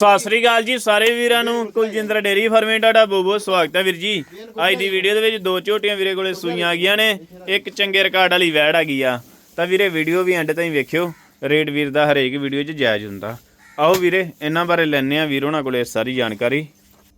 ਸਤਿ ਸ੍ਰੀ ਅਕਾਲ ਜੀ ਸਾਰੇ ਵੀਰਾਂ ਨੂੰ। ਕੁਲਜਿੰਦਰ ਡੇਰੀ ਫਾਰਮੇ ਤੁਹਾਡਾ ਬਹੁਤ ਬਹੁਤ ਸਵਾਗਤ ਹੈ ਵੀਰ ਜੀ। ਅੱਜ ਦੀ ਵੀਡੀਓ ਦੇ ਵਿੱਚ ਦੋ ਝੋਟੀਆਂ ਵੀਰੇ ਕੋਲੇ ਸੂਈਆਂ ਆ ਗਈਆਂ ਨੇ। ਇੱਕ ਚੰਗੇ ਰਿਕਾਰਡ ਵਾਲੀ ਵੈੜ ਆ ਗਈ ਆ। ਤਾਂ ਵੀਰੇ ਵੀਡੀਓ ਵੀ ਐਂਡ ਤਾਈਂ ਵੇਖਿਓ। ਰੇਟ ਵੀਰ ਦਾ ਹਰੇਕ ਵੀਡੀਓ 'ਚ ਜਾਇਜ਼ ਹੁੰਦਾ। ਆਓ ਵੀਰੇ, ਇਹਨਾਂ ਬਾਰੇ ਲੈਣੇ ਆ ਵੀਰ ਉਹਨਾਂ ਕੋਲੇ ਸਾਰੀ ਜਾਣਕਾਰੀ।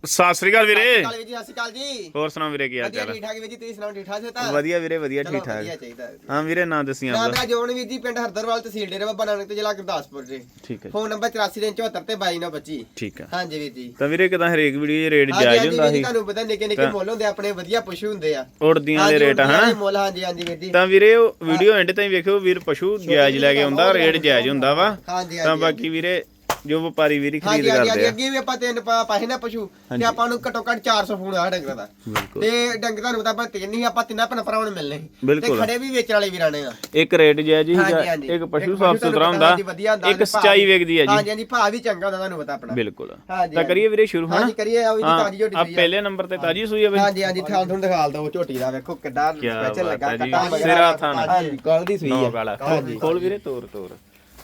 ਸਤਿ ਸ੍ਰੀ ਅਕਾਲ ਵੀਰੇ। ਕਾਲ ਜੀ ਸਤਿ ਸ਼੍ਰੀ ਅਕਾਲ ਜੀ। ਹੋਰ ਸੁਣਾਓ ਵੀਰੇ ਕੀ ਹਾਲ ਵਧੀਆ ਚਾਲ? ਠੀਕ ਠਾਕ ਵੀਰ ਜੀ ਤੁਸੀਂ ਸੁਣਾਓ ਠੀਕ ਠਾਕ ਹੋ ਤਾਂ ਵਧੀਆ ਵੀਰੇ ਵਧੀਆ ਚਲੋ ਠੀਕ ਠਾਕ ਵਧੀਆ ਚਾਹੀਦਾ ਹੈ। ਵੀਰੇ ਨਾਂ ਦੱਸੀਆਂ ਨਾਮ ਆਪਦਾ। ਮੇਰਾ ਜੋਨ ਵੀਰ ਜੀ ਪਿੰਡ ਹਰਦਰਵਾਲ ਤਹਿਸੀਲ ਡੇਰਾ ਬਾਬਾ ਨਾਨਕ ਤੇ ਜ਼ਿਲ੍ਹਾ ਗੁਰਦਾਸਪੁਰ ਜੀ। ਠੀਕ ਹੈ ਫੋਨ ਨੰਬਰ 8474 ਤੇ 2225 ਠੀਕ ਹੈ। ਹਾਂਜੀ ਵੀਰ ਜੀ। ਤਾਂ ਵੀਰੇ ਕਿਦਾਂ ਹਰੇਕ ਵੀਡੀਓ 'ਚ ਰੇਟ ਜਾਇਜ਼ ਹੁੰਦਾ ਸੀ? ਤੁਹਾਨੂੰ ਪਤਾ ਨਿੱਕੇ ਨਿੱਕੇ ਮੁੱਲ ਹੁੰਦੇ ਆਪਣੇ ਵਧੀਆ ਪਸ਼ੂ ਹੁੰਦੇ ਆ। ਉੜਦੀਆਂ ਦੇ ਰੇਟ ਹਨਾ? ਮੁੱਲ ਹਾਂਜੀ ਹਾਂਜੀ ਵੀਰ ਜੀ। ਤਾਂ ਵੀਰੇ ਉਹ ਵੀਡੀਓ ਐਂਡ ਤਾਈਂ ਵੇਖਿਓ ਵੀਰ ਪਸ਼ੂ ਜਾਇਜ਼ ਲੈ ਕੇ ਆਉਂਦਾ ਰੇਟ ਜਾਇਜ਼ ਹੁੰਦਾ ਵਾ। ਹਾਂਜੀ ਤਾਂ ਹਾਂਜੀ। ਬਾਕੀ ਵੀਰੇ ਜੋ ਵਪਾਰੀ ਵੀਰੀ ਖਰੀਦ ਹਾਂਜੀ ਹਾਂਜੀ ਕਰਦੇ ਆ। ਅੱਗੇ ਵੀ ਆਪਾਂ ਤਿੰਨ ਪਾ- ਪਾਸੇ ਨਾ ਪਸ਼ੂ ਤੇ ਆਪਾਂ ਨੂੰ ਘੱਟੋ ਘੱਟ 400 ਫੋਨ ਆ ਡੰਗਰਾਂ ਦਾ। ਬਿਲਕੁਲ। ਤੇ ਡੰਗਰ ਤੁਹਾਨੂੰ ਪਤਾ ਆਪਾਂ ਤਿੰਨ ਹੀ ਆਪਾਂ ਤਿੰਨਾਂ ਭੈਣ ਭਰਾਵਾਂ ਨੂੰ ਮਿਲਨੇ ਸੀ। ਤੇ ਬਿਲਕੁਲ। ਖੜੇ ਵੀ ਵੇਚਣ ਵਾਲੇ ਵੀਰਾਂ ਨੇ ਆ। ਇੱਕ ਰੇਟ ਜਾਇਜ਼ ਹੀ ਹਾਂਜੀ, ਹੈਗਾ, ਹਾਂਜੀ। ਇੱਕ ਪਸ਼ੂ ਸਾਫ਼ ਤੁਹਾਨੂੰ ਸੁਥਰਾ ਪਤਾ ਹੁੰਦਾ ਹਾਂਜੀ, ਵਧੀਆ ਹੁੰਦਾ, ਇੱਕ ਭਾਅ ਸਚਾਈ ਵੀ- ਵੇਖਦੀ ਹੈ ਜੀ। ਹਾਂਜੀ ਹਾਂਜੀ ਭਾਅ ਵੀ ਚੰਗਾ ਹੁੰਦਾ ਤੁਹਾਨੂੰ ਪਤਾ ਆਪਣਾ। ਬਿਲਕੁਲ। ਹਾਂਜੀ, ਤਾਂ ਕਰੀਏ ਵੀਰੇ ਸ਼ੁਰੂ ਹਨਾ? ਹਾਂਜੀ ਕਰੀਏ ਆਓ ਜੀ ਹਾਂ, ਤਾਜੀ ਝੋਟੀ ਆ ਆ। ਪਹਿਲੇ ਨੰਬਰ ਤੇ ਤਾਜੀ ਸੂਈ ਹੈ ਬਈ। ਹਾਂਜੀ ਹਾਂਜੀ ਥਾਲ ਤੁਹਾਨੂੰ ਦਿਖਾ ਦੋ ਝੋਟੀ ਦਾ ਵੇਖੋ ਕਿੱਡਾ ਕਿਆ ਸਪੈਸ਼ਲ ਬਾਤ ਲੱਗਾ ਹੈ ਜੀ, ਕੱਟਾ ਸਿਰਾ ਥਾਨ। ਹਾਂਜੀ ਕੱਲ ਦੀ ਸੂਈ ਨੌ ਹੈ ਗਾਲਾ। ਹਾਂਜੀ ਖੋਲ ਵੀਰੇ ਤੋਰ ਤੋਰ।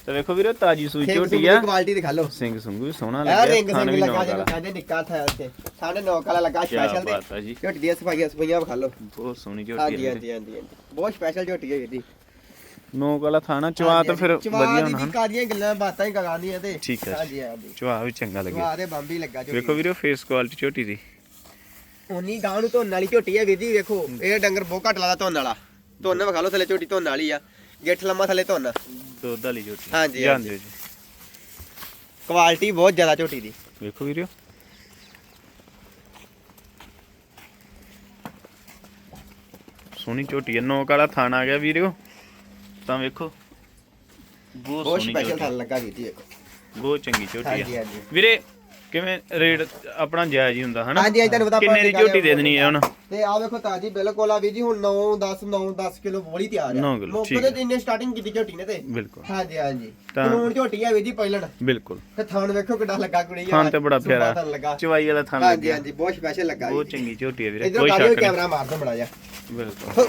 ਤਾਂ ਵੇਖੋ ਵੀਰੇ ਤਾਜੀ ਸੂਈ ਝੋਟੀ ਦੀ ਆ। ਕੁਆਲਿਟੀ ਦਿਖਾ ਲਓ ਸਿੰਘ ਸੰਗੂ ਵੀ ਸੋਹਣਾ ਲੱਗਿਆ ਰਿੰਗ ਸਿੰਘ ਲੱਗਾ ਜਿਹੜਾ ਕਹਿੰਦੇ ਨਿੱਕਾ ਥਾ ਉੱਤੇ ਸਾਢੇ ਨੌ ਕਾਲਾ ਲੱਗਾ ਸਪੈਸ਼ਲ ਤੇ। ਝੋਟੀ ਦੀਆਂ ਸਫਾਈਆਂ ਸਫਾਈਆਂ ਵਿਖਾ ਲਓ। ਬਹੁਤ ਸੋਹਣੀ ਝੋਟੀ ਹੈ ਹਾਂਜੀ ਹਾਂਜੀ ਹਾਂਜੀ। ਬਹੁਤ ਸਪੈਸ਼ਲ ਝੋਟੀ ਹੈ ਜੀ। ਨੌ ਗਾਲਾ ਥਾਣਾ ਚਵਾ ਤਾਂ ਫਿਰ ਵਧੀਆ ਦੀ ਹੋਣਾ ਵੀ ਹਨਾ। ਕਾਦੀਆਂ ਗੱਲਾਂ ਬਾਤਾਂ ਹੀ ਕਰਾਂਦੀਆਂ ਤੇ ਠੀਕ ਹੈ। ਹਾਂਜੀ ਹਾਂਜੀ। ਚਵਾ ਵੀ ਚੰਗਾ ਲੱਗਿਆ। ਚਵਾ ਦੇ ਬੰਬੀ ਲੱਗਾ ਝੋਟੀ ਵੇਖੋ ਵੀਰੇ ਫੇਸ ਕੁਆਲਿਟੀ ਝੋਟੀ ਦੀ। ਉਨੀ ਗਾਂ ਨੂੰ ਧੋਣ ਵਾਲੀ ਝੋਟੀ ਹੈ ਵੀਰ ਜੀ ਵੇਖੋ। ਇਹ ਡੰਗਰ ਬਹੁਤ ਘੱਟ ਲਾਦਾ ਧੋਣ ਵਾਲਾ। ਧੋਣ ਵਿਖਾ ਲਓ ਥੱਲੇ ਝੋਟੀ ਧੋਣ ਵਾਲੀ ਆ। ਗਿੱਠ ਲੰਮਾ ਥੱਲੇ ਧੋਣ ਦੁੱਧ ਵਾਲੀ ਝੋਟੀ। ਹਾਂਜੀ, ਜਾਂਦੇ ਜੀ। ਕੁਆਲਿਟੀ ਬਹੁਤ ਜ਼ਿਆਦਾ ਝੋਟੀ ਦੀ। ਵੇਖੋ ਵੀਰੇ। ਸੋਹਣੀ ਝੋਟੀ ਹੈ ਨੌ ਕਾਲਾ ਥਾਣਾ ਆ ਗਿਆ ਵੀਰਿਓ ਤਾਂ ਵੇਖੋ। ਬਹੁਤ ਬਹੁਤ ਸੋਹਣੀ ਸਪੈਸ਼ਲ ਝੋਟੀ। ਥਾਲ ਲੱਗਾ ਵੀਰ ਜੀ ਵੇਖੋ। ਬਹੁਤ ਚੰਗੀ ਝੋਟੀ ਹਾਂਜੀ ਆ ਹਾਂਜੀ। ਵੀਰੇ ਕਿਵੇਂ ਰੇਟ ਆਪਣਾ ਜਾਇਜ਼ ਹੀ ਹੁੰਦਾ ਹਨਾ? ਹਾਂਜੀ, ਹਾਂਜੀ, ਤੁਹਾਨੂੰ ਪਤਾ ਕਿੰਨੇ ਦੀ ਝੋਟੀ ਦੇ ਦੇਣੀ ਹੈ। ਹੁਣ? ਤੇ ਆ ਵੇਖੋ ਤਾਜੀ ਬਿਲਕੁਲ ਆ ਵੀਰ ਜੀ ਹੁਣ 9 10 9 10 ਕਿਲੋ ਬੋਲੀ ਤਿਆਰ ਆ। ਨੌ ਕਿੱਲੋ, ਮੌਕੇ ਠੀਕ ਇੰਨੇ ਸਟਾਰਟਿੰਗ ਕੀਤੀ ਝੋਟੀ ਨੇ ਤੇ? ਬਿਲਕੁਲ। ਹਾਂਜੀ ਹਾਂਜੀ। ਤਾਂ- ਕਾਨੂੰਨ ਝੋਟੀ ਆ ਵੀਰ ਜੀ ਪਹਿਲਣ। ਬਿਲਕੁਲ। ਤੇ ਥਾਣ ਵੇਖੋ ਕਿੱਡਾ ਲੱਗਾ ਕੁੜੀ ਆ ਥਾਂ ਤੇ ਬੜਾ ਪਿਆਰਾ। ਥਣ ਲੱਗਾ। ਚਵਾਈ ਵਾਲਾ ਥਾਂ ਹਾਂਜੀ ਲੱਗਿਆ। ਹਾਂਜੀ ਬਹੁਤ ਸਪੈਸ਼ਲ ਲੱਗਾ ਬਹੁਤ ਚੰਗੀ ਝੋਟੀ ਹੈ ਵੀਰੇ ਕੋਈ ਸ਼ੱਕ ਨਹੀਂ। ਕੈਮਰਾ ਮਾਰ ਦੋ ਬੜਾ ਜਾ ਬਿਲਕੁਲ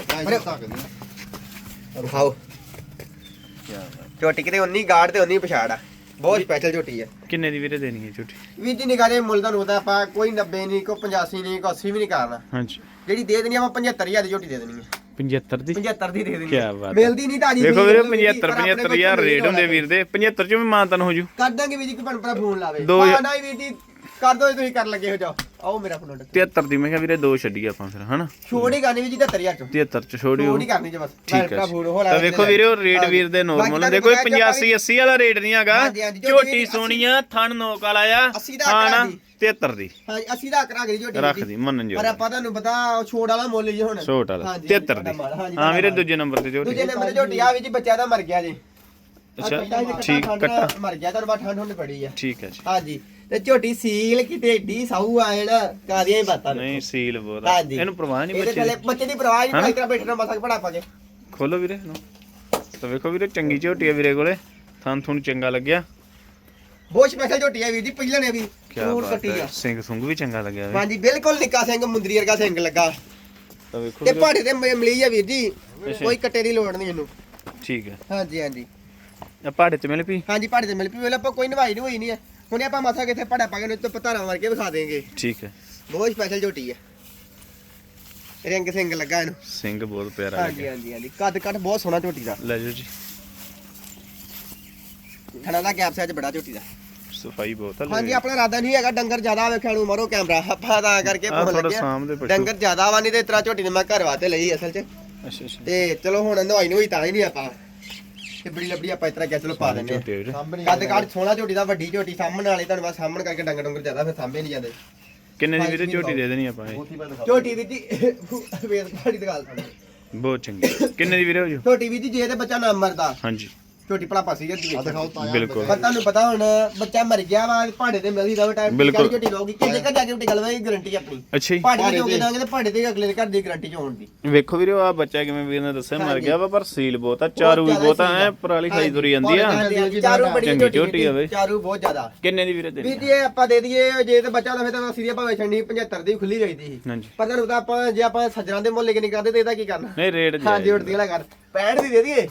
ਦਿਖਾਓ ਝੋਟੀ ਕਿਤੇ ਉਨੀ ਗਾੜ ਤੇ ਉਨੀ ਪਛਾੜ ਆ। ਬਹੁਤ ਸਪੈਸ਼ਲ ਝੋਟੀ ਹੈ ਕਿੰਨੇ ਦੀ ਵੀਰੇ ਦੇਣੀ ਹੈ ਝੋਟੀ? ਵੀਰ ਜੀ ਨਿਗਾਹ ਦੇ ਮੁੱਲ ਤੁਹਾਨੂੰ ਪਤਾ ਆਪਾਂ ਕੋਈ 90 ਨਹੀਂ ਕੋਈ 85 ਨਹੀਂ ਕੋਈ 80 ਵੀ ਨਹੀਂ ਕਰਨਾ। ਹਾਂਜੀ। ਜਿਹੜੀ ਦੇ ਦੇਣੀ ਆਪਾਂ 75000 ਦੀ ਝੋਟੀ ਦੇ ਦੇਣੀ ਹੈ 75 ਦੀ? 75 ਦੀ ਦੇ ਦੇਣੀ ਹੈ। ਬਾਤ। ਮਿਲਦੀ ਨਹੀਂ ਤਾਜੀ ਵੇਖੋ ਸੂਈ ਵੀਰੇ ਮਿਲਦੀ, 75 ਪਰ ਆਪਣੇ 75000 ਕੋਲ ਰੇਟ ਹੁੰਦੇ ਵੀਰ ਦੇ। 75 ਚ ਵੀ ਮਾਨਤਨ ਹੋ ਜੂ। ਕਰ ਦਾਂਗੇ ਵੀਰ ਜੀ ਕੋਈ ਭੈਣ ਭਰਾ ਫੋਨ ਲਾਵੇ। ਨਹੀਂ ਵੀਰ ਜੀ ਕਰ ਦੋ ਤੁਸੀਂ ਕਰਨ ਲੱਗੇ ਹੋ ਜਾਓ। ਆਓ ਮੇਰਾ ਫੋਨ ਨੰਬਰ 73 ਦੀ ਮੈਂ ਕਿਹਾ ਵੀਰੇ ਦੋ ਛੱਡੀ ਆਪਾਂ ਫਿਰ ਹਨਾ? ਛੋੜ ਕਰਨੀ ਵੀਰ ਜੀ 73000 ਚੋਂ। 73 ਚ ਛੋੜੀ ਛੋੜ ਕਰਨੀ ਜੇ ਬਸ। ਠੀਕ ਹੈ। ਤਾਂ ਵੇਖੋ ਵੀਰੇ ਉਹ ਰੇਟ ਵੀਰ ਦੇ ਨੋਰਮਲ ਕੋਈ 85 80 ਵਾਲਾ ਰੇਟ ਨਹੀਂ ਹੈਗਾ। ਝੋਟੀ ਸੋਹਣੀਆਂ ਥਣ ਨੋਕ ਵਾਲਾ ਆ। 80 ਹਾਂ ਨਾ ਕਰਾ ਦੀ। 73 ਦੀ। ਹਾਂ ਅਸੀਂ ਦਾ ਕਰਾਂਗੇ ਜੀ ਝੋਟੀ ਰੱਖ ਦੀ ਮੰਨਣ ਜੋ ਪਰ ਆਪਾਂ ਤੁਹਾਨੂੰ ਪਤਾ ਛੋੜ ਵਾਲਾ ਮੁੱਲ ਜੀ ਹੁਣ। ਛੋਟ ਵਾਲਾ ਹਾਂਜੀ, 73 ਦੀ। ਹਾਂ ਵੀਰੇ ਦੂਜੇ ਨੰਬਰ ਤੇ ਝੋਟੀ। ਦੂਜੇ ਨੰਬਰ ਤੇ ਝੋਟੀ ਆ ਵੀ ਜੀ ਬੱਚਾ ਦਾ ਮਰ ਗਿਆ ਜੀ। ਅੱਛਾ ਠੀਕ ਕੱਟਾ ਮਰ ਗਿਆ ਤੁਹਾਨੂੰ ਬਾਠਾਂ ਠੰਡ ਪੜੀ ਆ। ਠੀਕ ਹੈ ਜੀ। ਹਾਂਜੀ। ਤੇ ਝੋਟੀ ਸੀਲ ਕਿਤੇ ਏਡੀ ਸਾਊ ਆਏ ਨਾ ਕਾਦੀਆਂ ਹੀ ਬਾਤਾਂ ਨੇ। ਨਹੀਂ ਸੀਲ ਆ। ਹਾਂਜੀ। ਇਹਨੂੰ ਪ੍ਰਵਾਹ ਨਹੀਂ ਇਹਦੇ ਬੱਚੇ ਥੱਲੇ ਦੀ। ਬੱਚੇ ਦੀ ਪਰਵਾਹ ਹੀ? ਨਹੀਂ ਭਾਈ ਬੈਠਣਾ ਮਸਾ ਪੜਾ ਪਾ ਕੇ। ਖੋਲੋ ਵੀਰੇ ਇਹਨੂੰ। ਤਾਂ ਵੇਖੋ ਵੀਰੇ ਚੰਗੀ ਝੋਟੀ ਆ ਵੀਰੇ ਕੋਲੇ। ਥਣ ਥੁਣ ਚੰਗਾ ਲੱਗਿਆ। ਬਹੁਤ ਸਪੈਸ਼ਲ ਝੋਟੀ ਆ ਵੀਰ ਜੀ ਪਹਿਲਾਂ ਨੇ ਵੀ ਕੀ ਜ਼ਰੂਰ ਬਾਤ ਕੱਟੀ ਹੈ। ਆ ਸਿੰਘ ਸੁੰਗ ਵੀ ਚੰਗਾ ਲੱਗਿਆ ਵੇ ਹਾਂਜੀ ਬਿਲਕੁਲ ਨਿੱਕਾ ਸਿੰਘ ਮੁੰਦਰੀ ਵਰਗਾ ਸਿੰਘ ਲੱਗਾ। ਤਾਂ ਵੇਖੋ ਤੇ ਵੀਰੇ, ਪਹਾੜੇ ਤੇ ਮ- ਮਿਲੀ ਆ ਵੀਰ ਜੀ। ਅੱਛਾ। ਕੋਈ ਕੱਟੇ ਦੀ ਲੋੜ ਨਹੀਂ ਇਹਨੂੰ। ਠੀਕ ਹੈ। ਹਾਂਜੀ ਹਾਂਜੀ। ਆ ਪਹਾੜੇ ਤੇ ਮਿਲ ਪਈ? ਹਾਂਜੀ ਪਹਾੜੇ ਤੇ ਮਿਲ ਪਈ। ਵੇਲੇ ਆਪਾਂ ਕੋਈ ਨਵਾਈ ਨਹੀਂ ਹੋਈ ਨਹੀਂ ਹੈ। ਹੁਣੇ ਆਪਾਂ ਮਾਥਾ ਕਿੱਥੇ ਪਹਾੜਾ ਪਾ ਕੇ ਨੂੰ ਤੇ ਪਤਾਰਾ ਮਾਰ ਕੇ ਵਿਖਾ ਦੇਂਗੇ ਠੀਕ ਹੈ। ਬਹੁਤ ਸਪੈਸ਼ਲ ਝੋਟੀ ਹੈ ਰਿੰਗ ਸਿੰਘ ਲੱਗਾ ਇਹਨੂੰ। ਸਿੰਘ ਬਹੁਤ ਪਿਆਰਾ ਹਾਂਜੀ ਲੱਗਿਆ। ਹਾਂਜੀ ਹਾਂਜੀ। ਕੱਦ ਕੱਟ ਬਹੁਤ ਸੋਹਣਾ ਝੋਟੀ ਦਾ। ਲੈ ਜਾਓ ਜੀ। ਥਣਾ ਦਾ ਗੈਪ ਸਾਈਜ਼ ਬੜਾ ਝੋਟੀ ਦਾ। ਸਫ਼ਾਈ ਬਹੁਤ ਆ ਹਾਂਜੀ ਆਪਣਾ ਇਰਾਦਾ ਨਹੀਂ ਹੈਗਾ ਡੰਗਰ ਜ਼ਿਆਦਾ ਵੇਖਣ ਨੂੰ ਮਾਰੋ ਕੈਮਰਾ। ਆਪਾਂ ਤਾਂ ਕਰਕੇ ਆ ਭੁੱਲ ਥੋੜਾ ਲੱਗਿਆ। ਸਾਹਮਣੇ ਪਸ਼ੂ ਡੰਗਰ ਜ਼ਿਆਦਾ ਵਾ ਨਹੀਂ ਤੇ ਇਤਰਾ ਝੋਟੀ ਨੇ ਮੈਂ ਘਰ ਵਾਸਤੇ ਲਈ ਅਸਲ 'ਚ। ਅੱਛਾ ਅੱਛਾ। ਤੇ ਚਲੋ ਹੁਣ ਨਵਾਈ ਨੂੰ ਹੀ ਤਾਂ ਹੀ ਨਹੀਂ ਆਪਾਂ ਤੇ ਬੜੀ ਲੱਭੜੀ ਆਪਾਂ ਇਤਰਾ ਗਿਆ ਚਲੋ ਪਾ ਦਿੰਦੇ ਝੋਟੀ ਆ ਵੀਰੇ। ਆ ਕੱਦ ਕੱਟ ਸੋਹਣਾ ਝੋਟੀ ਦਾ ਵੱਡੀ ਝੋਟੀ ਸਾਹਮਣੇ ਵਾਲੇ ਤੁਹਾਨੂੰ ਬਸ ਸਾਹਮਣੇ ਕਰਕੇ ਡੰਗਰ ਡੰਗਰ ਜ਼ਿਆਦਾ ਫਿਰ ਸਾਂਭੇ ਨਹੀਂ ਜਾਂਦੇ। ਕਿੰਨੇ ਦੀ ਵੀਰੇ ਝੋਟੀ ਦੇ ਦੇਣੀ ਆਪਾਂ ਇਹ? ਝੋਟੀ ਵੀ ਜੀ ਵੇਦ ਪਹਾੜੀ ਦੀ ਗੱਲ ਸੁਣੋ ਬਹੁਤ ਚੰਗੀ। ਕਿੰਨੇ ਦੀ ਵੀਰੇ ਹੋ ਜੂ? ਝੋਟੀ ਵੀ ਜੀ ਜੇ ਤੇ ਬੱਚਾ ਨਾ ਮਰਦਾ। ਹਾਂਜੀ। ਝੋਟੀ ਭਲਾ ਪਾਸੀ ਜਾਂਦੀ ਵਿੱਚ ਬਿਲਕੁਲ। ਪਰ ਤੁਹਾਨੂੰ ਪਤਾ ਹੁਣ ਬੱਚਾ ਮਰ ਗਿਆ ਵਾ ਪਹਾੜੇ ਤੇ ਮਿਲਦੀ ਰਵੇ ਟਾਈਮ ਬਿਲਕੁਲ। ਝੋਟੀ ਲੋਗੀ ਕਿਤੇ ਕਾ ਜਾ ਕੇ ਝੋਟੀ ਗਲਵਾ ਦੀ ਗਾਰੰਟੀ ਆਪਣੀ। ਅੱਛਾ ਜੀ। ਪਹਾੜੇ ਤੇ ਜੋਗੇ ਦਾਂਗੇ ਤੇ। ਪਹਾੜੇ ਤੇ ਅਗਲੇ ਦੇ ਘਰ ਦੀ ਗਾਰੰਟੀ ਚ ਹੋਣ ਦੀ। ਵੇਖੋ ਵੀਰੇ ਆ ਬੱਚਾ ਕਿਵੇਂ ਵੀਰ ਨੇ ਦੱਸਿਆ ਮਰ। ਗਿਆ ਵਾ ਪਰ ਸੀਲ ਬਹੁਤ ਆ ਚਾਰੂ ਵੀ ਬਹੁਤ ਆ ਐ। ਪਰਾਲੀ ਖਾਈ ਤੁਰੀ ਜਾਂਦੀ ਆ। ਚਾਰੂ ਬੜੀ ਚੰਗੀ ਝੋਟੀ ਆ ਬਈ। ਚਾਰੂ ਬਹੁਤ ਜ਼ਿਆਦਾ। ਕਿੰਨੇ ਦੀ ਵੀਰੇ ਵੀ ਦੇਣੀ ਜੇ ਆਪਾਂ ਦੇ ਦਈਏ ਜੇ ਤੇ ਬੱਚਾ ਦਾ ਫਿਰ ਤਾਂ ਸੀਰੀਆ ਭਾਵੇਂ ਛੰਡੀ 75 ਦੀ ਖੁੱਲੀ ਰਹੀ ਸੀ ਹਾਂਜੀ। ਪਰ ਤੁਹਾਨੂੰ ਪਤਾ ਆਪਾਂ ਜੇ ਆਪਾਂ ਸੱਜਣਾ ਦੇ ਮੁੱਲ ਕੇ ਨਹੀਂ ਕਰਦੇ ਤੇ ਇਹਦਾ ਕੀ ਕਰਨਾ? ਨਹੀਂ ਰੇਟ ਹਾਂਜੀ ਉੜਦੀ ਵਾਲਾ ਕਰ 65 ਦੀ ਦੇ ਦਈਏ?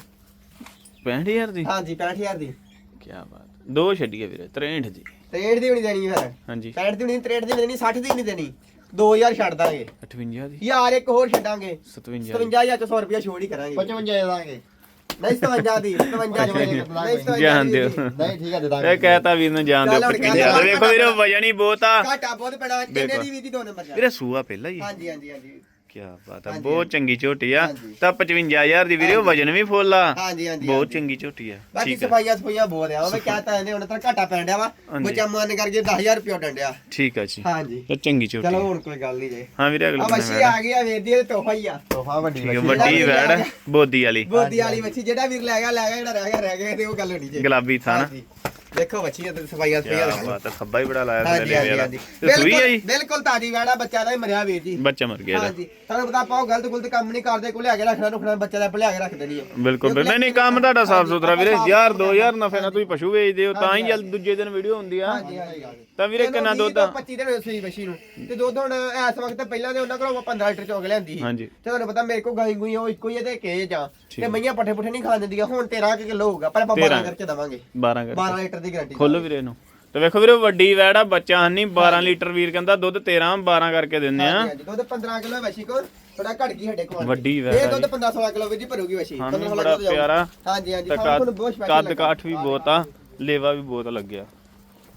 65000 ਦੀ? ਹਾਂਜੀ 65000 ਦੀ। ਕੀ ਬਾਤ ਦੋ ਛੱਡੀਏ ਵੀਰੇ 63 ਦੀ। 63 ਦੀ ਵੀ ਨਹੀਂ ਦੇਣੀ ਫਿਰ। ਹਾਂਜੀ। 65 ਦੀ ਵੀ ਨਹੀਂ 63 ਦੀ ਵੀ ਨਹੀਂ 60 ਦੀ ਵੀ ਨਹੀਂ ਦੇਣੀ। 2000 ਛੱਡ ਦਾਂਗੇ। 58 ਦੀ? ਯਾਰ ਇੱਕ ਹੋਰ ਛੱਡਾਂਗੇ। 57 ਦੀ। 57000 ਚ 100 ਰੁਪਇਆ ਛੋੜ ਹੀ ਕਰਾਂਗੇ। 55 ਦੇ ਦਾਂਗੇ। ਨਹੀਂ 57 ਦੀ 57 ਦੀ ਨਹੀਂ 57 ਜਾਣ ਦੀ ਦਿਓ। ਵੀਰ ਜੀ। ਨਹੀਂ ਠੀਕ ਹੈ ਦੇ ਦਾਂਗੇ। ਇਹ ਕਹਿਤਾ ਵੀਰ ਨੂੰ ਜਾਣ ਦਿਓ ਚੱਲ ਹੁਣ 55 ਕਹਿ ਵੇਖੋ ਵੀਰੇ ਵਜਨ ਹੀ ਬਹੁਤ ਆ। ਘਾਟਾ ਬਹੁਤ ਪੈਣਾ ਕਿੰਨੇ। ਦੀ ਵੀ ਦੀ ਦੋ ਨੰਬਰ ਜਾ ਵੀਰੇ ਸੂਆ ਪਹਿਲਾਂ ਹੀ। ਹਾਂਜੀ ਹਾਂਜੀ ਹਾਂਜੀ। ਕੀ ਬਾਤ ਆ ਹਾਂਜੀ, ਬਹੁਤ ਚੰਗੀ ਝੋਟੀ ਆ। ਤਾਂ 55000 ਦੀ ਵੀਰੇ ਵਜਨ ਵੀ ਫੁੱਲ ਆ। ਹਾਂਜੀ ਹਾਂਜੀ ਬਹੁਤ। ਚੰਗੀ ਝੋਟੀ ਆ। ਬਾਕੀ ਠੀਕ ਆ। ਸਫਾਈਆਂ ਸਫਾਈਆਂ ਬਹੁਤ ਆ। ਉਹ ਕਹਤਾ ਇਹਨੇ ਹੁਣ ਤਾਂ ਘਾਟਾ ਪੈਣ ਡਿਆ ਵਾ। ਬੱਚਾ ਮੰਨ ਕਰਕੇ 10000 ਰੁਪਇਆ ਡੰਡਿਆ ਠੀਕ ਆ ਜੀ। ਹਾਂਜੀ। ਇਹ ਚੰਗੀ ਝੋਟੀ ਚਲੋ। ਹੁਣ ਕੋਈ ਗੱਲ ਨਹੀਂ ਜੇ। ਹਾਂ ਵੀਰੇ ਆ ਅਗਲੇ ਮੱਛੀ ਆ ਗਈ ਆ ਵੇਦੀ ਇਹ ਤੋਹਫਾ ਹੀ ਆ। ਤੋਹਫਾ ਵੱਡੀ ਵੱਡੀ ਵੱਡੀ ਵੈੜ ਬੋਦੀ ਵਾਲੀ। ਬੋਦੀ ਵਾਲੀ ਮੱਛੀ ਜਿਹੜਾ ਵੀਰ ਲੈ ਗਿਆ ਲੈ ਗਿਆ ਜਿਹੜਾ ਰਹਿ ਗਿਆ ਰਹਿ ਗਿਆ ਤੇ ਉਹ ਗੱਲ ਹੋਣੀ ਜੇ। ਗੁਲਾਬੀ ਹਾਂਜੀ। ਦੇਖੋ ਮੱਛੀ ਤੇ ਸਫਾਈਆਂ ਕੀ ਸਫਾਈਆਂ ਦਿਖਾਓ। ਬਾਤ ਆ ਖੱਬਾ ਹੀ ਬੜਾ ਲਾਇਆ ਹਾਂਜੀ ਹਾਂਜੀ ਹਾਂਜੀ। ਤੇ ਸੂਈ ਆ ਜੀ ਬਿਲਕੁਲ ਬਿਲਕੁਲ ਤਾਜੀ ਵੈੜਾ ਬੱਚਾ ਦਾ ਹੀ ਮਰਿਆ ਵੀਰ ਜੀ। ਬੱਚਾ ਮਰ ਗਿਆ ਇਹਦਾ। ਹਾਂਜੀ ਤੁਹਾਨੂੰ ਪਤਾ ਆਪਾਂ ਉਹ ਗਲਤ ਗੁਲਤ ਕੰਮ ਨਹੀਂ ਕਰਦੇ ਕੋਈ ਲਿਆ ਕੇ ਰੱਖਣਾ ਰੁਖਣਾ ਬੱਚਾ ਦਾ ਲਿਆ ਕੇ ਰੱਖ ਦੇਣੀ ਹੈ ਬਿਲਕੁਲ ਬਿਲਕੁਲ। ਨਹੀਂ ਨਹੀਂ ਕੰਮ ਤੁਹਾਡਾ ਸਾਫ਼ ਸੁਥਰਾ ਵੀਰੇ। ਯਾਰ 2000 ਨਫੇ ਨਾਲ ਤੁਸੀਂ ਪਸ਼ੂ ਵੇਚਦੇ ਹੋ ਤਾਂ ਹੀ ਜਲ ਦੂਜੇ ਦਿਨ ਵੀਡੀਓ ਹੁੰਦੀ ਆ। ਹਾਂਜੀ ਹਾਂਜੀ ਤਾਂ ਵੀਰੇ ਕਿੰਨਾ ਦੁੱਧ ਆ? 25 ਦਿਨ ਹੋਏ ਸੂਈ ਮੱਛੀ ਨੂੰ। ਤੇ ਦੁੱਧ ਹੁਣ ਇਸ ਵਕਤ ਪਹਿਲਾਂ ਦੇ ਉਹਨਾਂ ਕੋਲੋਂ 15 ਲੀਟਰ ਚੋਕ ਲਿਆਂਦੀ ਸੀ। ਹਾਂਜੀ। ਤੇ ਤੁਹਾਨੂੰ ਪਤਾ ਮੇਰੇ ਕੋਲ ਗਾਈ ਗੁਈ ਉਹ ਇੱਕੋ ਹੀ ਹੈ ਤੇ ਕੇਜ ਆ ਤੇ ਮਈਆਂ ਪੱਠੇ ਪੁੱਠੇ ਨਹੀਂ ਖਾਣ ਦਿੰਦੀਆਂ ਹੁਣ 13 ਕਿਲੋ ਹੋਊਗਾ। ਪਰ ਆਪਾਂ 12 13 ਕਰਕੇ ਦਵਾਂਗੇ। 12 ਕਰ 12 ਲੀਟਰ ਦੀ ਗਾਰੰਟੀ ਖੋਲੋ ਵੀਰੇ ਇਹਨੂੰ। ਤੇ ਵੇਖੋ ਵੀਰੇ ਵੱਡੀ ਵੈੜ ਆ ਬੱਚਾ ਹੰਨੀ 12 ਲੀਟਰ ਵੀਰ ਕਹਿੰਦਾ ਦੁੱਧ 13 12 ਕਰਕੇ ਦਿੰਦੇ ਆ। ਹਾਂਜੀ ਦੁੱਧ 15 ਕਿਲੋ ਵੈਸੀ ਕੋਲ। ਥੋੜਾ ਘਟ ਗਈ ਸਾਡੇ ਕੋਲ। ਵੱਡੀ ਵੈੜ ਇਹ ਦੁੱਧ 15 16 ਕਿਲੋ ਵਿੱਚ ਭਰੂਗੀ ਵੈਸੀ। ਸਾਨੂੰ 15 ਬੜਾ ਕਿਲੋ ਪਿਆਰਾ। ਹਾਂਜੀ ਹਾਂਜੀ ਤੇ ਸਾਨੂੰ ਕੱਦ ਬਹੁਤ ਸਪੈਸ਼ਲ ਕੱਦ ਕਾਠ ਵੀ ਬਹੁਤ ਆ ਲੇਵਾ ਵੀ ਬਹੁਤ ਲੱਗਿਆ।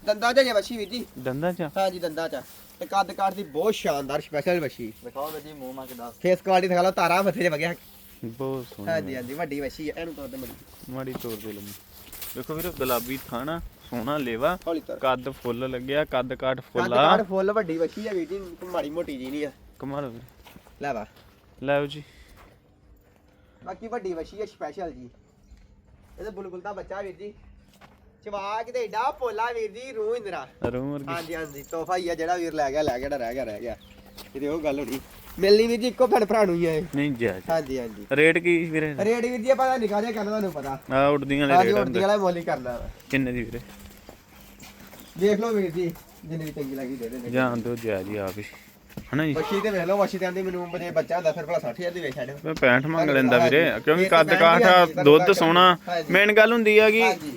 ਦੰਦਾਂ ਚ ਜੇ ਵੈਸੀ ਵੀਰ ਜੀ। ਦੰਦਾਂ ਚ? ਹਾਂਜੀ ਦੰਦਾਂ ਚ। ਤੇ ਕੱਦ ਕਾਠ ਦੀ ਬਹੁਤ ਸ਼ਾਨਦਾਰ ਸਪੈਸ਼ਲ ਵੈਸੀ। ਦਿਖਾਓ ਜੀ ਮੂੰਹ ਮਾ ਕੇ ਦੱਸ ਫੇਸ ਕੁਆਲਿਟੀ ਦਿਖਾ ਲਓ ਤਾਰਾ ਮੱਥੇ 'ਚ ਵਗਿਆ। ਬਹੁਤ ਸੋਹਣੀ ਹਾਂਜੀ ਹਾਂਜੀ ਵੱਡੀ ਵੈਸੀ ਹੈ ਇਹਨੂੰ ਤੋੜ ਦੇ ਮੜੀ। ਮਾੜੀ ਤੋਰ ਦੇ ਲੰਮੀ। ਵੇਖੋ ਵੀਰੇ ਗੁਲਾਬੀ ਥਾਣਾ ਸੋਹਣਾ ਲੇਵਾ ਹੌਲੀ ਤਰ ਕੱਦ ਫੁੱਲ ਲੱਗਿਆ ਕੱਦ ਕੱਦ ਫੁੱਲ ਆ ਕਾਠ ਫੁੱਲ ਵੱਡੀ ਵੈਸੀ ਹੈ ਵੀਰ ਜੀ ਮਾੜੀ ਮੋਟੀ ਜੀ ਨਹੀਂ ਆ। ਕਮਾਲ ਵੀਰੇ। ਲੈ ਵਾ। ਲੈਓ ਜੀ। ਬਾਕੀ ਵੱਡੀ ਵੈਸੀ ਹੈ ਸਪੈਸ਼ਲ ਜੀ। ਇਹਦੇ ਬੁਲਬੁਲ ਦਾ ਬੱਚਾ ਵੀਰ ਜੀ। ਚਵਾ ਕਿਤੇ ਏਡਾ ਪੋਲਾ ਵੀਰ ਜੀ ਰੂਹ ਇੰਦਰਾ। ਰੂਮ ਵਰਗੀ ਹਾਂਜੀ ਹਾਂਜੀ ਤੋਹਫਾ ਹੀ ਆ ਜਿਹੜਾ ਵੀਰ ਲੈ ਗਿਆ ਲੈ ਗਿਆ ਰਹਿ ਗਿਆ ਰਹਿ ਗਿਆ। ਇਹਦੀ ਉਹ ਗੱਲ ਹੋਣੀ। ਮਿਲਣੀ ਵੀਰ ਜੀ ਇੱਕੋ ਭੈਣ ਭਰਾ ਨੂੰ ਹੀ ਆ ਇਹ। ਨਹੀਂ ਜਾਇਜ਼ ਹਾਂਜੀ ਹਾਂਜੀ। ਰੇਟ ਕੀ ਵੀਰੇ? ਰੇਟ ਵੀਰ ਜੀ ਆਪਾਂ ਨਿਕਾ ਜਿਹਾ ਕਰਨਾ ਤੁਹਾਨੂੰ ਪਤਾ। ਆ ਉੱਡਦੀਆਂ ਵਾਲੇ ਹਾਂਜੀ ਰੇਟ ਉੜਦੀ ਹੁੰਦੇ। ਵਾਲਾ ਹੀ ਕਰਨਾ। ਕਿੰਨੇ ਦੀ ਵੀਰੇ? ਦੇਖ ਲਓ ਵੀਰ ਜੀ ਜਿੰਨੀ ਵੀ ਚੰਗੀ ਲੱਗੀ ਦੇ ਦੇ ਜਾਣ ਦਿਓ ਜਾਇਜ਼ ਹੀ ਆਪ ਹੀ ਹਨਾ ਜੀ? ਵਸ਼ੀ ਤੇ ਵੇਖ ਲਓ ਵਸ਼ੀ ਤੇ ਆਂਦੀ ਮੈਨੂੰ ਬਜੇ ਬੱਚਾ ਹੁੰਦਾ ਫਿਰ ਭਲਾ 60000 ਦੀ ਵੇਚ ਛੱਡ। ਮੈਂ 65 ਮੰਗ ਲੈਂਦਾ ਵੀਰੇ ਕਿਉਂਕਿ ਕੱਦ ਕਾਠ ਹਾਂਜੀ, ਦੁੱਧ ਸੋਹਣਾ। ਹਾਂਜੀ। ਮੇਨ ਗੱਲ ਹੁੰਦੀ ਆ ਕਿ ਹਾਂਜੀ।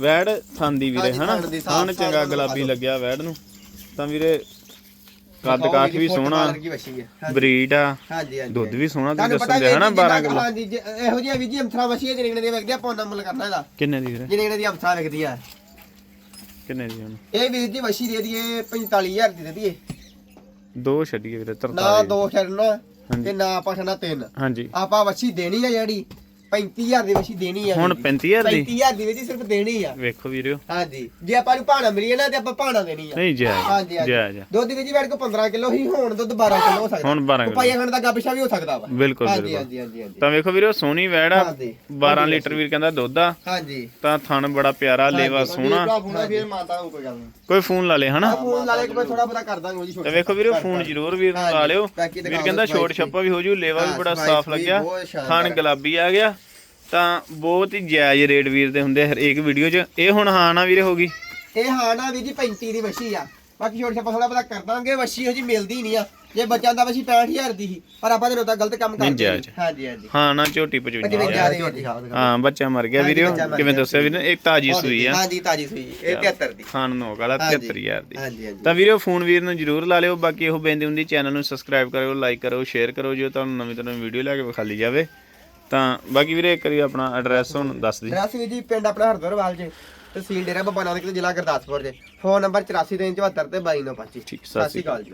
ਵੈੜ ਥਾਂਦੀ ਵੀਰੇ ਹਾਂਜੀ, ਹਨਾ? ਦੀ ਹੁਣ ਚੰਗਾ ਗੁਲਾਬੀ ਲੱਗਿਆ ਵੈੜ ਨੂੰ। ਤਾਂ ਵੀਰੇ ਕੱਦ ਕਾਠ ਵੀ ਸੋਹਣਾ ਬਰੀਡ ਆ ਹਾਂਜੀ ਹਾਂਜੀ ਦੁੱਧ ਵੀ ਸੋਹਣਾ ਤੁਸੀਂ ਦੱਸਦੇ ਹਨਾ 12 ਕਿਲੋ ਹਾਂਜੀ ਇਹੋ ਜਿਹੀ ਵੀਰ ਜੀ ਅੰਥਰਾ ਵਸ਼ੀ ਜਿਹੜੇ ਦੇ ਵੇਖਦੇ ਆਪਾਂ ਉਹਨਾਂ ਮੁੱਲ ਕਰਨਾ ਇਹਦਾ। ਕਿੰਨੇ ਦੀ ਵੀਰੇ? ਜਿਹੜੇ ਦੀ ਅੰਥਰਾ ਵੇਖਦੀਆਂ ਕਿੰਨੇ ਦੀ ਹੁਣ? ਇਹ ਵੀਰ ਜੀ ਵਸ਼ੀ ਦੇ ਦਈਏ 45000 ਦੀ ਦੇ ਦਈਏ। ਦੋ ਛੱਡੀਏ ਵੀਰੇ ਨਾ 43 ਦੋ ਛੱਡਣਾ। ਤੇ ਨਾ ਆਪਾਂ ਛੱਡਣਾ ਤਿੰਨ। ਹਾਂਜੀ। ਆਪਾਂ ਵਸ਼ੀ ਦੇਣੀ ਆ ਜਿਹੜੀ 35000 ਦੀ ਵਸ਼ੀ ਦੇਣੀ ਆ। ਹੁਣ ਵੀਰ ਜੀ। 35000 ਦੀ 35000 ਦੀ ਜੀ ਸਿਰਫ ਦੇਣੀ ਆ। ਵੇਖੋ ਵੀਰਿਓ। ਹਾਂਜੀ। ਜੇ ਆਪਾਂ ਨੂੰ ਭਾਣਾ ਮਿਲੀ ਨਾ ਤੇ ਆਪਾਂ ਭਾਣਾ ਦੇਣੀ ਆ। ਨਹੀਂ ਜਾਇਜ਼ ਹਾਂਜੀ ਆ। ਦੁੱਧ ਵੀ ਜੀ ਵੈੜ ਕੋ 15 ਕਿਲੋ ਹੀ ਹੁਣ ਦੁੱਧ 12 ਕਿਲੋ ਹੋ ਸਕਦਾ। ਹੁਣ 12 ਕਿਲੋ। ਪਾਈਆ ਖੰਡ ਦਾ ਗੱਬਸ਼ਾ ਵੀ ਹੋ ਸਕਦਾ ਵਾ। ਬਿਲਕੁਲ ਹਾਂਜੀ ਹਾਂਜੀ ਹਾਂਜੀ ਤਾਂ ਵੇਖੋ ਵੀਰੋ ਸੋਹਣੀ ਵੈੜ ਆ। ਹਾਂਜੀ। 12 ਲੀਟਰ ਵੀਰ ਕਹਿੰਦਾ ਦੁੱਧ ਆ। ਹਾਂਜੀ। ਤਾਂ ਥਣ ਬੜਾ ਪਿਆਰਾ ਲੇਵਾ ਸੋਹਣਾ। ਫਿਰ ਮਾਤਾ ਉਹ ਕੋਈ ਗੱਲ ਨਹੀਂ। ਕੋਈ ਫੋਨ ਲਾ ਲੇ ਹਨਾ? ਫੋਨ ਲਾ ਲੈ ਕੇ ਥੋੜਾ ਬਹੁਤਾ ਕਰ ਦਾਂਗੇ ਜੀ ਤੇ ਵੇਖੋ ਵੀਰੋ ਫੋਨ ਜ਼ਰੂਰ ਵੀਰ ਨੂੰ ਲਾ ਲਿਓ। ਵੀਰ ਕਹਿੰਦਾ ਛੋਟ ਛੱਪਾ ਵੀ ਹੋ ਜੂ ਲੇਵਾ ਵੀ ਹਾਂ, ਬੜਾ ਸਾਫ਼ ਲੱਗਿਆ। ਥਣ ਹੈ। ਗੁਲਾਬੀ ਆ ਗਿਆ। ਤਾਂ ਬਹੁਤ ਹੀ ਜਾਇਜ਼ ਰੇਟ ਵੀਰ ਦੇ ਹੁੰਦੇ ਹਰੇਕ ਵੀਡੀਓ 'ਚ। ਇਹ ਹੁਣ ਹਾਂ ਨਾ ਵੀਰੇ ਹੋ ਗਈ। ਇਹ ਹਾਂ ਨਾ ਵੀ ਜੀ 35 ਦੀ ਵਸ਼ੀ ਆ। ਬਾਕੀ ਛੋਟ ਛੱਪਾ ਥੋੜਾ ਬਹੁਤਾ ਕਰ ਦਾਂਗੇ ਵਸ਼ੀ ਹੋ ਜੀ ਮਿਲਦੀ ਨਹੀਂ ਆ। ਜੇ ਬੱਚਿਆਂ ਦਾ ਵਸ਼ੀ 65000 ਦੀ ਸੀ ਪਰ ਆਪਾਂ ਤੈਨੂੰ ਤਾਂ ਗਲਤ ਕੰਮ ਕਰਦੇ ਜਾਇਜ਼। ਹਾਂਜੀ ਹਾਂਜੀ। ਹਾਂ ਨਾ ਝੋਟੀ 55 55 ਹਜ਼ਾਰ। ਦੀ ਝੋਟੀ ਖਾਓ ਹਾਂ ਬੱਚਾ ਮਰ ਗਿਆ ਵੀਰੇ। ਬੱਚਾ ਕਿਵੇਂ। ਦੱਸਿਆ ਵੀਰੇ? ਇੱਕ ਤਾਜੀ ਸੂਈ ਆ। ਹਾਂਜੀ ਤਾਜੀ ਸੂਈ ਇਹ 73 ਦੀ। ਖਾਨ ਨੋਕ ਵਾਲਾ ਹਾਂਜੀ। 73000 ਦੀ। ਹਾਂਜੀ ਹਾਂਜੀ। ਤਾਂ ਵੀਰੇ ਫੋਨ ਵੀਰ ਨੂੰ ਜਰੂਰ ਲਾ ਲਿਓ। ਬਾਕੀ ਇਹੋ ਬੇਨਤੀ ਹੁੰਦੀ ਚੈਨਲ ਨੂੰ ਸਬਸਕ੍ਰਾਈਬ ਕਰਿਓ ਲਾਈਕ ਕਰੋ ਸ਼ੇਅਰ ਕਰੋ ਜੋ ਤੁਹਾਨੂੰ ਨਵੀਂ ਤੋਂ ਨਵੀਂ ਵੀਡੀਓ ਲੈ ਕੇ ਵਿਖਾਲੀ ਜਾਵੇ ਤਾਂ ਬਾਕੀ ਵੀਰੇ ਇੱਕ ਵਾਰੀ ਆਪਣਾ ਐਡਰੈਸ ਹੁਣ ਦੱਸ ਦੀ। ਡਰੈਸ ਵੀ ਜੀ ਪਿੰਡ ਆਪਣਾ ਹਰਦਰਵਾਲ ਜੇ ਤਹਿਸੀਲ ਡੇਰਾ ਬਾਬਾ ਨਾਨਕ ਜ਼ਿਲ੍ਹਾ ਗੁਰਦਾਸਪੁਰ ਜੇ। ਫੋਨ ਨੰਬਰ 84 ਤੇ 74 ਤੇ 2295 ਠੀਕ, ਸਤਿ ਸ਼੍ਰੀ ਅਕਾਲ। ਜੀ।